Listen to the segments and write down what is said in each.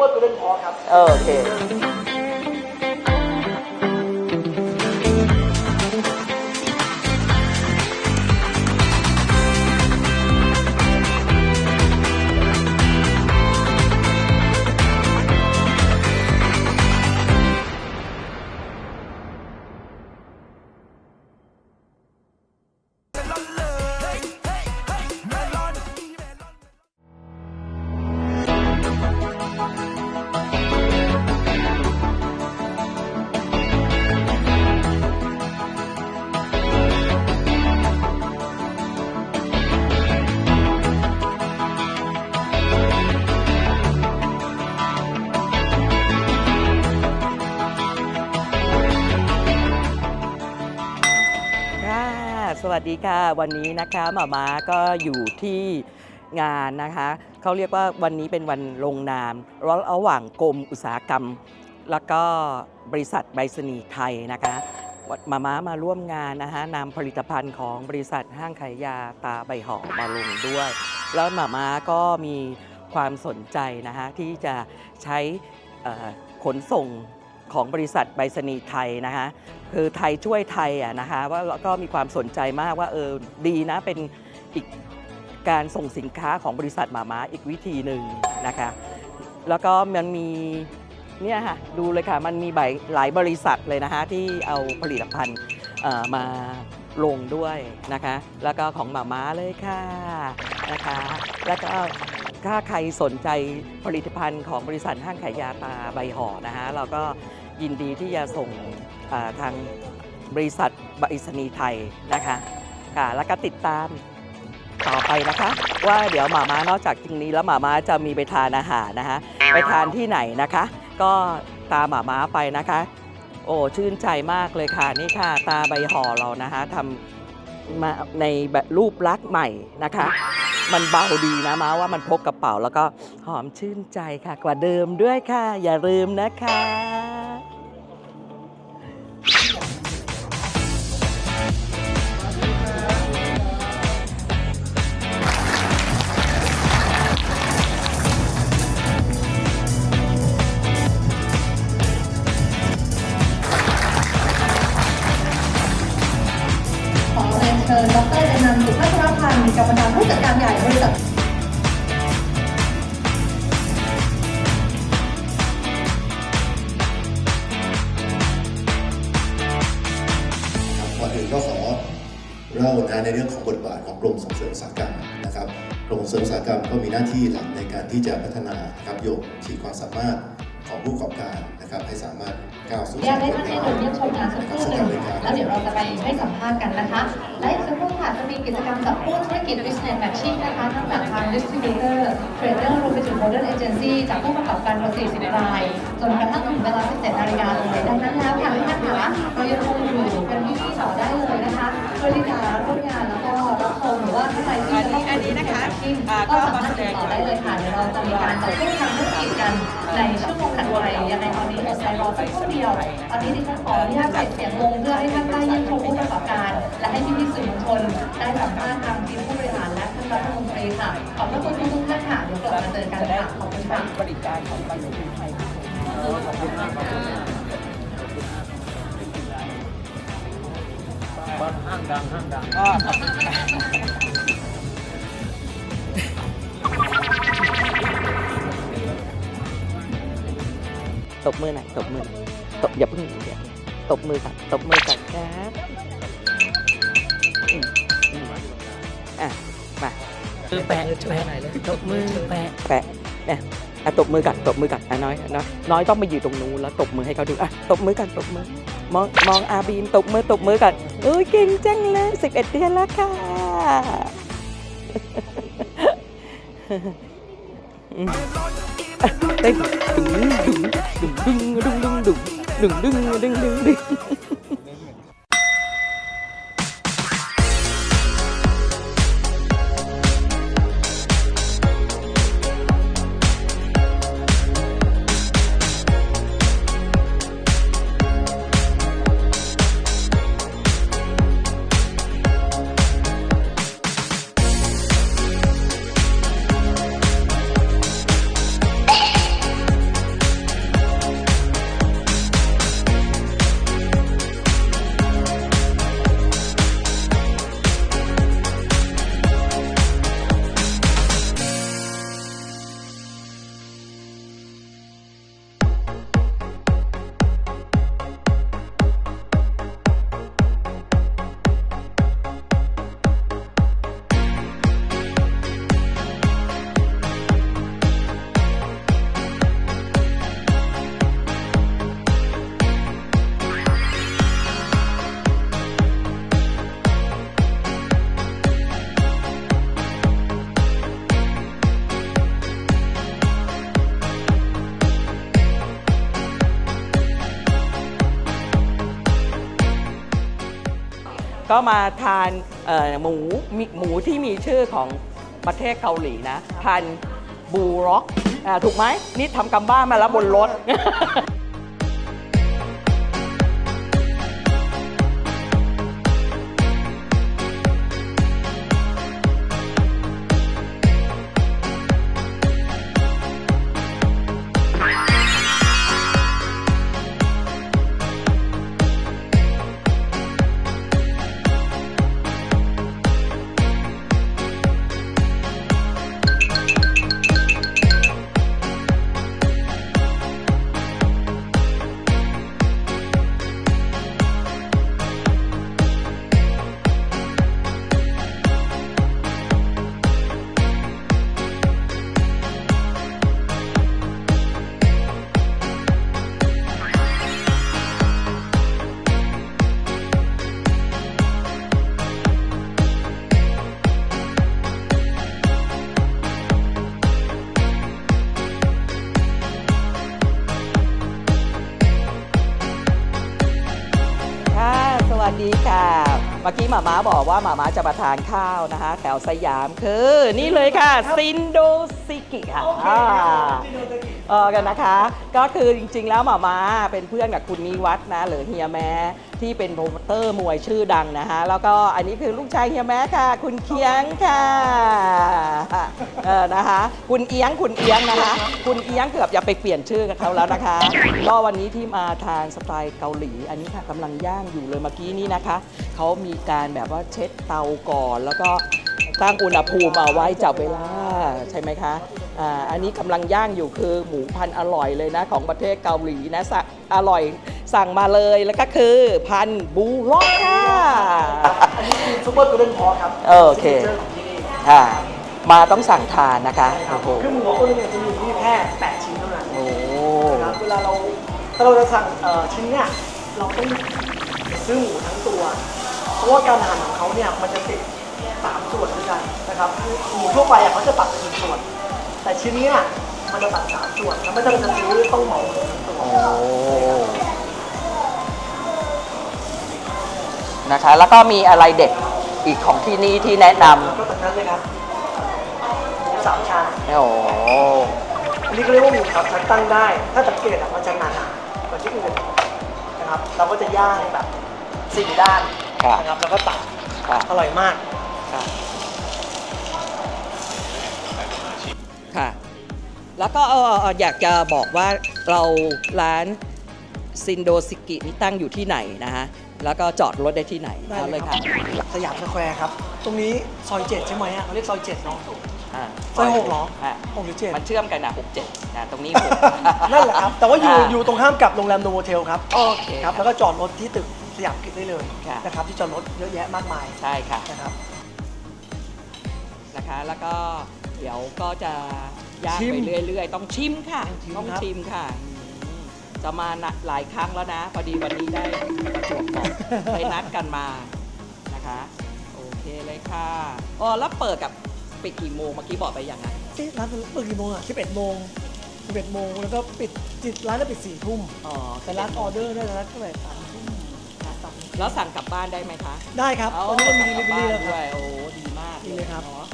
ปอร์ตูเดนพอครับ โอเค สวัสดีค่ะ วันนี้นะคะหมาม้าก็อยู่ที่งานนะคะเขาเรียกว่าวันนี้เป็นวันลงนามระหว่างกรมอุตสาหกรรม แล้วก็บริษัทใบสนีไทยนะคะหมาม้ามาร่วมงานนะคะนำผลิตภัณฑ์ของบริษัทห้างขายยาตาใบหอมมาลงด้วย แล้วหมาม้าก็มีความสนใจนะคะที่จะใช้ขนส่ง ของบริษัทใบสนีย์ไทยนะคะคือไทยช่วยไทยอะนะคะว่าก็มีความสนใจมากว่าเออดีนะเป็นอีกการส่งสินค้าของบริษัทหมาม้าอีกวิธีหนึ่งนะคะแล้วก็มันมีเนี่ยค่ะดูเลยค่ะมันมีหลายหลายบริษัทเลยนะคะที่เอาผลิตภัณฑ์มาลงด้วยนะคะ แล้วก็ของหมาม้าเลยค่ะนะคะ แล้วก็ ถ้าใครสนใจผลิตภัณฑ์ของบริษัทห้างขายยาตาใบห่อนะคะเราก็ยินดีที่จะส่งทางบริษัทบริษณีไทยนะคะค่ะแล้วก็ติดตามต่อไปนะคะ ว่าเดี๋ยวหมาม้านอกจากตรงนี้แล้วหมาม้าจะมีไปทานอาหารนะคะ ไปทานที่ไหนนะคะ ก็ตามหมาม้าไปนะคะ โอ้ชื่นใจมากเลยค่ะนี่ค่ะ ตาใบห่อเรานะคะทำมาในแบบรูปลักษณ์ใหม่นะคะ มันเบาดีนะม้าว่ามันพกกระเป๋าแล้วก็หอมชื่นใจค่ะกว่าเดิมด้วยค่ะ อย่าลืมนะคะ นันสุพัชรพันธ์กรรมการผู้จัดการใหญ่บริษัทครับก่อนอื่นก็ขอเล่านะในเรื่องของบทบาทของกรมส่งเสริมอุตสาหกรรมนะครับกรมส่งเสริมอุตสาหกรรมก็มีหน้าที่หลักในการที่จะพัฒนาครับโยกขีดความสามารถของผู้ประกอบการนะครับให้สามารถก้าวสู่ยากให้ท่านได้ดูเยี่ยมชมงานสักครู่หนึ่งาษณ์กันนะคะ และอีกสักครู่ค่ะจะมีกิจกรรมกับผู้ธุรกิจ Business Matching นะคะทั้งจากทาง Distributor Trader รวมไปถึง Modern Agency จากผู้ประกอบการกว่า40ราย จนกระทั่งถึงเวลา17นาฬิกาเลยดังนั้นแล้วค่ะทุกท่านคะเรายังคง ก็อ่าก็สามารถติดต่อได้เลยค่ะเดี๋ยวเราจะมีการจัดขึ้ทำธุรกิจกันในชั่วโมงถัดไปยังไงตอนนี้อดใจรอสักครู่เดียวตอนนี้ดิฉันขออนุญาตใส่เสียงลงเพื่อให้ท่านได้ยินชมผู้ประกอบการ และให้พี่ๆสื่อมวลชนได้สัมภาษณ์ทางทีมผู้บริหารและท่านรัฐมนตรีค่ะขอบพระคุณทุกท่านค่ะเดี๋ยวกลับมาเจอกันค่ะขอบคุณค่ะบริการของบริษัทไทยขอบคุณมากขอบคุณมากห้างดังห้างดัง ตบมือหน่อยตบมือหน่อยตบอย่าเพิ่งเดี๋ยวตบมือก่อนตบมือก่อนครับอืมอืมอะมามือแปะแปะตบมือแปะแปะเนี่ยอะตบมือกันตบมือกันอะน้อยน้อยน้อยต้องไปอยู่ตรงนู้นแล้วตบมือให้เขาดูอะตบมือกันตบมือ มองมองอาบีมตบมือตบมือกันเอ้ยเก่งจังเลยสิบเอ็ดเดือนแล้วค่ะอืม เต้นดึงดึงดึงดึงดึ ก็มาทานหมูหมูที่มีชื่อของประเทศเกาหลีนะ พันบูร็อกถูกไหมนี่ทำกำบ้านมาแล้วบนรถ วัสดีค่ะ เมื่อกี้หมาม้าบอกว่าหมาม้าจะมาทานข้าวนะคะ แถวสยามคือนี่เลยค่ะ ซินโดซิกิค่ะอ่าเออกันนะคะ ก็คือจริงๆแล้วหมาม้าเป็นเพื่อนกับคุณนิวัฒน์นะหรือเฮียแม้ที่เป็นโปรโมเตอร์มวยชื่อดังนะคะแล้วก็อันนี้คือลูกชายเฮียแม้ค่ะ คุณเคียงค่ะเออนะคะ คุณเอียงคุณเอียงนะคะ คุณเอียงเกือบจะไปเปลี่ยนชื่อกับเขาแล้วนะคะ ก็วันนี้ที่มาทานสไตล์เกาหลี อันนี้ค่ะกำลังย่างอยู่เลยเมื่อกี้นี้นะคะ เขามีการแบบว่าเช็ดเตาก่อน แล้วก็ตั้งอุณหภูมิเอาไว้จับเวลาใช่ไหมคะอ่าอันนี้กำลังย่างอยู่คือหมูพันอร่อยเลยนะของประเทศเกาหลีนะสะอร่อย สั่งมาเลยแล้วก็คือพันธุ์บูร็อกค่ะอันนี้คือซุปเปอร์กูเด้นพอครับเออโอเคซิกนจร์ของที่นี่ค่ะมาต้องสั่งทานนะคะโอ้โหคือหมูตัวนึงเนี่ยจะมีอยู่ที่แค่8ชิ้นเท่านั้นโอ้นะครับเวลาเราถ้าเราจะสั่งเอ่อชิ้นเนี่ยเราต้องซื้อหมูทั้งตัว เพราะว่าการหั่นของเขาเนี่ยมันจะติดสามส่วนด้วยกันนะครับหมูทั่วไปอะเขาจะตัดเป็นหนึ่งส่วน แต่ชิ้นเนี้ยมันจะตัดสามส่วนแล้วไม่ต้องจะซื้อต้องเหมาทั้งตัว นะคะ แล้วก็มีอะไรเด็ดอีกของที่นี่ที่แนะนก็ตัดนั้นเลยครับหมูสามชั้นำโอ้อันนี้ก็เรียกว่าหมูสามชั้นตั้งได้ ถ้าสังเกตอะมันจะหนาๆกว่าที่อื่นนะครับ เราก็จะย่างแบบสี่ด้านค่ะ นะครับแล้วก็ตัดค่ะ อร่อยมากค่ะ ค่ะ แล้วก็เออเอ่ออยากจะบอกว่าเราร้านซินโดซิกินี่ตั้งอยู่ที่ไหนนะฮะ แล้วก็จอดรถได้ที่ไหนได้เอาเลเลยยครัค่ะบ สยามสแควร์ครับ ตรงนี้ซอยเจ็ดใช่ไหมอะเขาเรียกซอยเจ็ดเนาะ อ่าซอยหกเหรออะหกหรือเจ็ด มันเชื่อมกันนะหกเจ็ดนะตรงนี้หก นั่นแหละครับ แต่ว่าอยู่อ่าอยู่ตรงข้ามกับโรงแรมโนโวเทลครับโอเคครับ แล้วก็จอดรถที่ตึกสยามกิจได้เลยค่ะ นะครับ ที่จอดรถเยอะแยะมากมายใช่ค่ะ นะครับ นะคะ แล้วก็เดี๋ยวก็จะย่างชิมไปเรื่อยๆ ต้องชิมค่ะต้องชิมต้องครับชิมค่ะอืม จะมานะหลายครั้งแล้วนะ พอดีวันนี้ได้ประจวบเหมาะไปนัดกันมานะคะ โอเคเลยค่ะอ๋อแล้วเปิดกับปิดกี่โมงเมื่อกี้บอกไปยังไงเอ๊ะร้านเปิดกี่โมงอะ11โมง11โมงแล้วก็ปิดจิตร้านจะปิด4ทุ่มอ๋อแต่ร้านออเดอร์ได้ร้านเท่าไหร่สามทุ่มสามแล้วสั่งกลับบ้านได้ไหมคะ ได้ครับเอาตอนนี้มันมีสั่งกลิลับเวอบ้ารี่นแล้วคด้รัวบ ยโอ้ดีมากดีเลยครับ เนาะ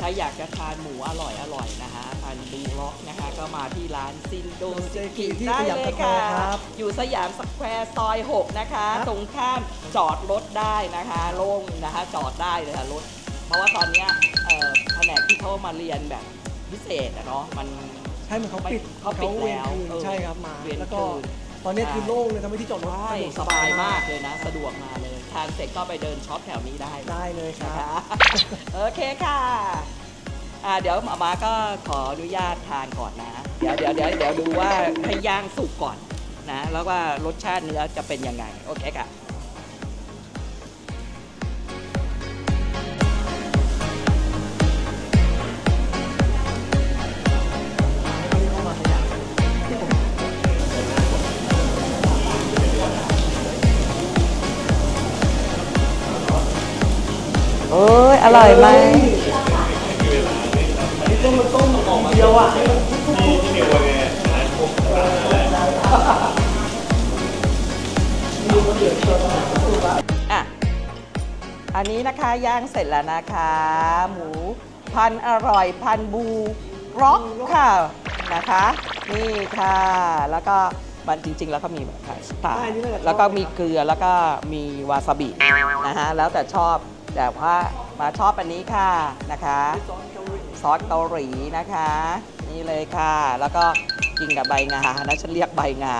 ถ้าอยากจะทานหมูอร่อยอร่อยนะคะทานบูร็อกนะคะ ก็มาที่ร้านซินโดซิกิที่ได้สยามเลสยแควค่ะร์ครับอยู่สยามสแควร์ซอย 6 นะคะครับตรงข้ามจอดรถได้นะคะ โล่งนะคะ จอดได้เลยค่ะรถ เพราะว่าตอนเนี้ยเอ่อแผนกที่เขามาเรียนแบบพิเศษอะเนาะมันใช่เหมือนเขาปิดเขาปิดเวียนแล้วคืนเออใช่ครับมาเวียนแล้วก็คืนตอนนี้คือใช่โล่งเลยทำให้ที่จอดรถใช่สะดวกสบายมากเลยนะ สะดวกมาเลยทานเสร็จก็ไปเดินช็อปแถวนี้ได้ได้เลยครันะบคะ โอเคค่ะอ่าเดี๋ยวหมามาก็ขออนุญาตทานก่อนนะ เดี๋ยวเดี๋ยวเดี๋ยวเดี๋ยวดูว่าให้ย่างสุกก่อนนะ แล้วว่ารสชาติเนื้อจะเป็นยังไง โอเคค่ะ โอ้ยอร่อยไหมอันนี้ต้มมันต้มออกมาเดียวอะอะอันนี้นะคะย่างเสร็จแล้วนะคะ หมูพันธุ์อร่อยพันธุ์บูร็อกค่ะนะคะ นี่ค่ะ แล้วก็มันจริง ๆ แล้วก็มีแบบสไตล์ใช่นี่น่าจะชอบแล้วก็มีเกลือแล้วก็มีวาซาบินะฮะแล้วแต่ชอบ แต่ว่ามาชอบอันนี้ค่ะนะคะซอสเกาหลีนะคะ นี่เลยค่ะ แล้วก็กินกับใบงานะฉันเรียกใบงา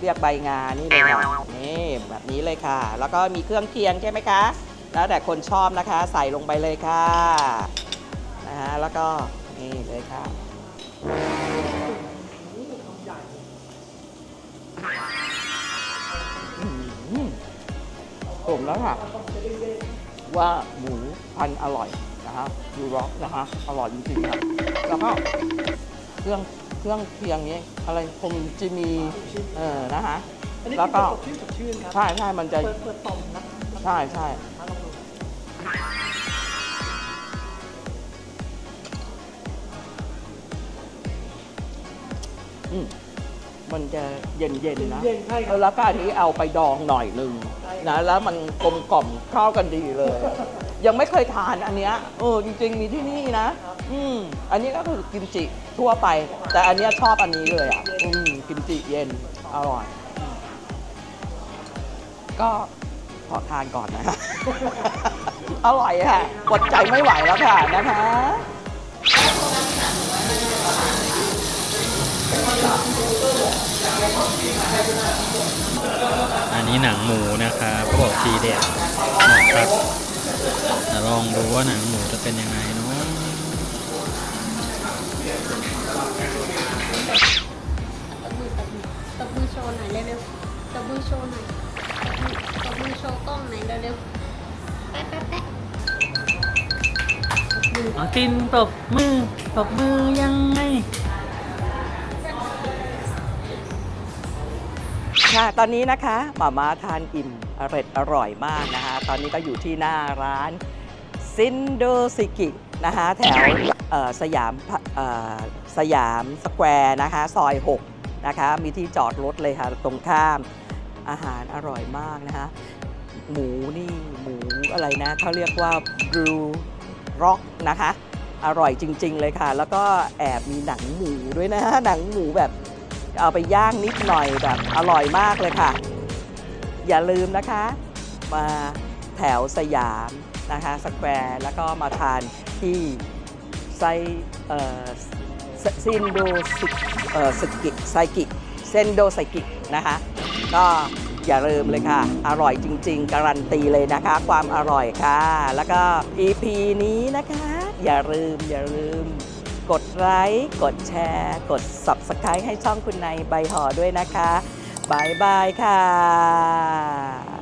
เรียกใบงานี่เลยค่ะนี่แบบนี้เลยค่ะ แล้วก็มีเครื่องเคียงใช่ไหมคะ แล้วแต่คนชอบนะคะ ใส่ลงไปเลยค่ะนะฮะแล้วก็นี่เลยค่ะผมแล้วค่ะ ว่าหมูพันธุ์อร่อยนะฮะยูร็อกนะฮะอร่อยจริงๆครับแล้วก็เครื่องเครื่องเคียงนี้อะไรคงจะมีเออนะฮะอันนี้แล้วก็กินสดชื่นสดชื่นครับใช่ใช่มันจะเปิดเปิดต่อมนะใช่ใช่มาลองดูอืมมันจะเย็นๆนะเย็นๆใช่ครับแล้วก็อันนี้เอาไปดองหน่อยหนึ่งใช่ นะ แล้วมันกลมกล่อมเข้ากันดีเลย ยังไม่เคยทานอันเนี้ยเออจริง ๆ มีที่นี่นะ อืมอันนี้ก็คือกิมจิทั่วไป แต่อันเนี้ยชอบอันนี้เลยอะอืมกิมจิเย็นอร่อยก็ขอทานก่อนนะอร่อยค่ะอดใจไม่ไหวแล้วค่ะนะคะ อันนี้หนังหมูนะครับเขาบอกทีเด็ดนะครับเดี๋ยวลองดูว่าหนังหมูจะเป็นยังไงเนาะตบมือตบมือตบมือโชว์หน่อยเร็วๆตบมือโชว์หน่อยตบมือตบมือโชว์กล้องหน่อยเร็วๆแป๊ะแป๊ะแป๊ะตบมือเอาตินตบมือตบมือยังไง ค่ะตอนนี้นะคะหม่าม่าทานอิ่มอร่อยอร่อยมากนะคะ ตอนนี้ก็อยู่ที่หน้าร้านซินโดซิกินะคะแถวสยามสยามสแควร์นะคะซอย 6 นะคะ มีที่จอดรถเลยค่ะ ตรงข้ามอาหารอร่อยมากนะคะ หมูนี่หมูอะไรนะเขาเรียกว่าบลูร็อกนะคะ อร่อยจริง ๆ เลยค่ะ แล้วก็แอบมีหนังหมูด้วยนะหนังหมูแบบ เอาไปย่างนิดหน่อยแบบอร่อยมากเลยค่ะ อย่าลืมนะคะ มาแถวสยามนะคะสแควร์แล้วก็มาทานที่ไซซินโดซิเอ่อสกิไซกิเซนโดไซกินะคะ ก็อย่าลืมเลยค่ะ อร่อยจริง ๆ การันตีเลยนะคะ ความอร่อยค่ะ แล้วก็ EP นี้นะคะ อย่าลืมอย่าลืม กดไลค์กดแชร์ กด Subscribe ให้ช่องคุณในายใบห่อด้วยนะคะบายบายค่ะ